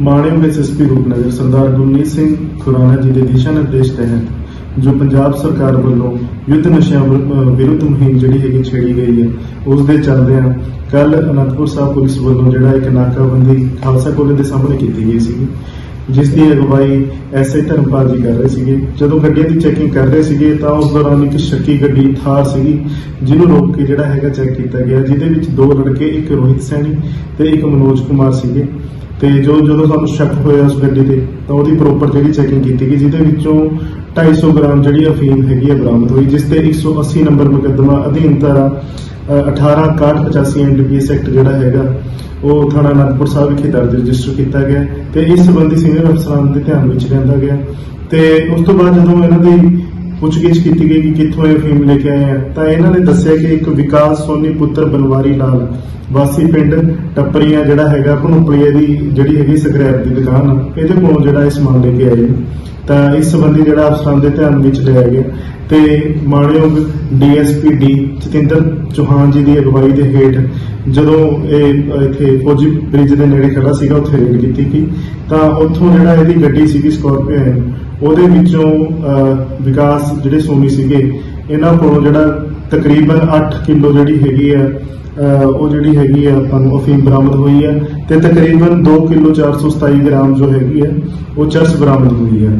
ਮਾਣਯੋਗ ਐਸਐਸਪੀ ਰੂਪਨਗਰ ਸਰਦਾਰ ਗੁਰਮੀਤ ਸਿੰਘ ਖੁਰਾਨਾ ਜੀ ਦੇ ਦਿਸ਼ਾ ਨਿਰਦੇਸ਼ ਤਹਿਤ, ਜੋ ਪੰਜਾਬ ਸਰਕਾਰ ਵੱਲੋਂ ਯੁੱਧ ਨਸ਼ਿਆਂ ਵਿਰੁੱਧ ਮੁਹਿੰਮ ਜਿਹੜੀ ਹੈਗੀ ਛੇੜੀ ਗਈ ਹੈ ਉਸ ਦੇ ਚੱਲਦਿਆਂ ਕੱਲ ਅਨੰਦਪੁਰ ਸਾਹਿਬ ਪੁਲਿਸ ਵੱਲੋਂ ਜਿਹੜਾ ਇੱਕ ਨਾਕਾਬੰਦੀ ਖਾਲਸਾ ਕੋਲੇ ਦੇ ਸਾਹਮਣੇ ਕੀਤੀ ਗਈ ਸੀ ਜਿਸ ਦੀ ਅਗਵਾਈ ਐਸਏ ਧਰਮਪਾਲ ਜੀ ਕਰ ਰਹੇ ਸੀਗੇ। ਜਦੋਂ ਗੱਡੀਆਂ ਦੀ ਚੈਕਿੰਗ ਕਰ ਰਹੇ ਸੀਗੇ, ਤਾਂ ਉਸ ਦੌਰਾਨ ਇੱਕ ਸ਼ੱਕੀ ਗੱਡੀ ਥਾਰ ਸੀਗੀ, ਜਿਹਨੂੰ ਰੋਕ ਕੇ ਜਿਹੜਾ ਹੈਗਾ ਚੈੱਕ ਕੀਤਾ ਗਿਆ, ਜਿਹਦੇ ਵਿੱਚ ਦੋ ਲੜਕੇ, ਇੱਕ ਰੋਹਿਤ ਸੈਣੀ ਤੇ ਇੱਕ ਮਨੋਜ ਕੁਮਾਰ ਸੀਗੇ। ਤੇ ਜੋ ਜਦੋਂ ਸਾਨੂੰ ਸ਼ੱਕ ਹੋਇਆ ਉਸ ਗੱਡੀ ਤੇ ਤਾਂ ਉਹਦੀ ਪ੍ਰੋਪਰ ਜਿਹੜੀ ਚੈਕਿੰਗ ਕੀਤੀ ਗਈ ਜਿਹਦੇ ਵਿੱਚੋਂ 250 ਗ੍ਰਾਮ ਜਿਹੜੀ ਅਫੀਮ ਹੈਗੀ ਹੈ ਬਰਾਮਦ ਹੋਈ ਜਿਸ ਤੇ 180 ਨੰਬਰ ਮੁਕੱਦਮਾ ਅਧੀਨ ਧਾਰਾ ਅ, 18 6185 ਐਨਡੀਪੀਐਸ ਐਕਟ ਜਿਹੜਾ ਹੈਗਾ ਉਹ ਥਾਣਾ ਅਨੰਦਪੁਰ ਸਾਹਿਬ ਵਿਖੇ ਦਰਜ ਰਜਿਸਟਰ ਕੀਤਾ ਗਿਆ ਤੇ ਇਸ ਸੰਬੰਧੀ ਸੀਨੀਅਰ ਅਫਸਰਾਂ ਦੇ ਧਿਆਨ ਵਿੱਚ ਲਿਆਂਦਾ ਗਿਆ ਤੇ ਉਸ ਤੋਂ ਬਾਅਦ ਜਦੋਂ ਇਹਨਾਂ ਦੀ ਪੁੱਛਗਿੱਛ ਕੀਤੀ ਗਈ ਕਿ ਕਿੱਥੋਂ ਇਹ ਫੀਮ ਲੈ ਕੇ ਆਏ ਆ। ਤਾਂ ਇਹਨਾਂ ਨੇ ਦੱਸਿਆ ਕਿ ਇੱਕ ਵਿਕਾਸ ਸੋਨੀ ਪੁੱਤਰ ਬਨਵਾਰੀ ਲਾਲ ਵਾਸੀ ਪਿੰਡ ਟੱਪਰੀਆਂ ਜਿਹੜਾ ਹੈਗਾ ਭਨੂਪਲੀਏ ਦੀ ਜਿਹੜੀ ਹੈਗੀ ਸਕ੍ਰੈਪ ਦੀ ਦੁਕਾਨ ਇਹਦੇ ਕੋਲੋਂ ਜਿਹੜਾ ਇਹ ਸਮਾਨ ਲੈ ਕੇ ਆਏ ਤਾਂ ਇਸ ਸੰਬੰਧੀ ਜਿਹੜਾ ਅਫਸਰਾਂ ਦੇ ਧਿਆਨ ਵਿੱਚ ਲਿਆ ਗਿਆ। ਤੇ ਮਾਣਯੋਗ ਡੀਐਸਪੀ ਡੀ ਜਤਿੰਦਰ ਚੌਹਾਨ ਜੀ ਦੀ ਅਗਵਾਈ ਦੇ ਹੇਠ ਜਦੋਂ ਇਹ ਇੱਥੇ ਫੌਜੀ ਬ੍ਰਿਜ ਦੇ ਨੇੜੇ ਖੜਾ ਸੀਗਾ, ਉੱਥੇ ਰੇਡ ਕੀਤੀ ਗਈ। ਤਾਂ ਉੱਥੋਂ ਜਿਹੜਾ ਇਹਦੀ ਗੱਡੀ ਸੀਗੀ ਸਕਾਰਪੀਓ ਉਹਦੇ ਵਿੱਚੋਂ ਅ, ਵਿਕਾਸ ਜਿਹੜੇ ਸੋਨੀ ਸੀਗੇ ਇਹਨਾਂ ਕੋਲੋਂ ਜਿਹੜਾ ਤਕਰੀਬਨ 8 ਕਿਲੋ ਜਿਹੜੀ ਹੈਗੀ ਆ ਉਹ ਜਿਹੜੀ ਹੈਗੀ ਆ ਆਪਾਂ ਨੂੰ ਅਫੀਮ ਬਰਾਮਦ ਹੋਈ ਹੈ ਤੇ ਤਕਰੀਬਨ 2 ਕਿਲੋ 427 ਗ੍ਰਾਮ ਜੋ ਹੈਗੀ ਹੈ ਉਹ ਚਰਸ ਬਰਾਮਦ ਹੋਈ ਹੈ